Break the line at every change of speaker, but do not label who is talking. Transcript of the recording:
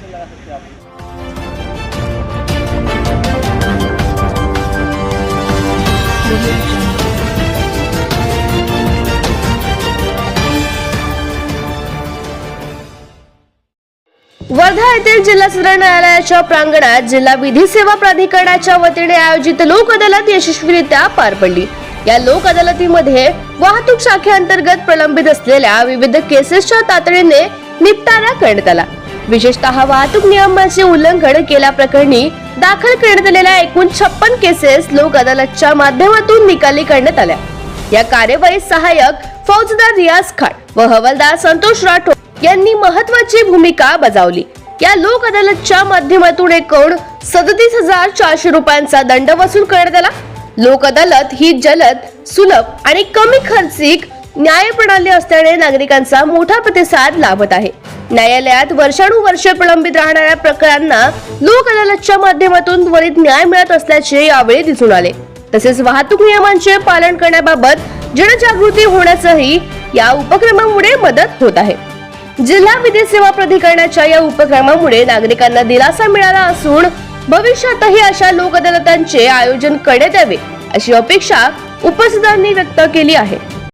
कैसे लगा सकते हैं आप
वर्धा येथील जिल्हा सत्र न्यायालयाच्या प्रांगणात जिल्हा विधी सेवा प्राधिकरणाच्या वतीने आयोजित लोक अदालत यशस्वीरित्या पार पडली. या लोक अदालतीमध्ये वाहतूक शाखेअंतर्गत प्रलंबित असलेल्या विविध केसेसच्या तातडीने निपटारा करण्यात आला. विशेषतः वाहतूक नियमांचे उल्लंघन केल्याप्रकरणी दाखल करण्यात आलेल्या एकूण छप्पन केसेस लोक अदालतच्या माध्यमातून निकाली करण्यात आल्या. या कार्यवाहीत सहाय्यक फौजदार रियाज खान व हवालदार संतोष राठोड यांनी महत्वाची भूमिका बजावली. या लोक अदालतच्या माध्यमातून एकूण सदतीस हजार चारशे रुपयांचा दंड वसूल करण्यात आला. लोक अदालत ही जलद सुलभ आणि कमी खर्चिक न्याय प्रणाली असल्याने नागरिकांचा मोठा प्रतिसाद लाभत आहे. न्यायालयात वर्षानुवर्ष प्रलंबित राहणाऱ्या प्रकरणांना लोक अदालतच्या माध्यमातून त्वरित न्याय मिळत असल्याचे यावेळी दिसून आले. तसेच वाहतूक नियमांचे पालन करण्याबाबत जनजागृती होण्यासही या उपक्रमामुळे मदत होत आहे. जिल्हा विधी सेवा प्राधिकरणाच्या या उपक्रमामुळे नागरिकांना दिलासा मिळाला असून भविष्यातही अशा लोक अदालतांचे आयोजन करण्यात यावे अशी अपेक्षा उपस्थितांनी व्यक्त केली आहे.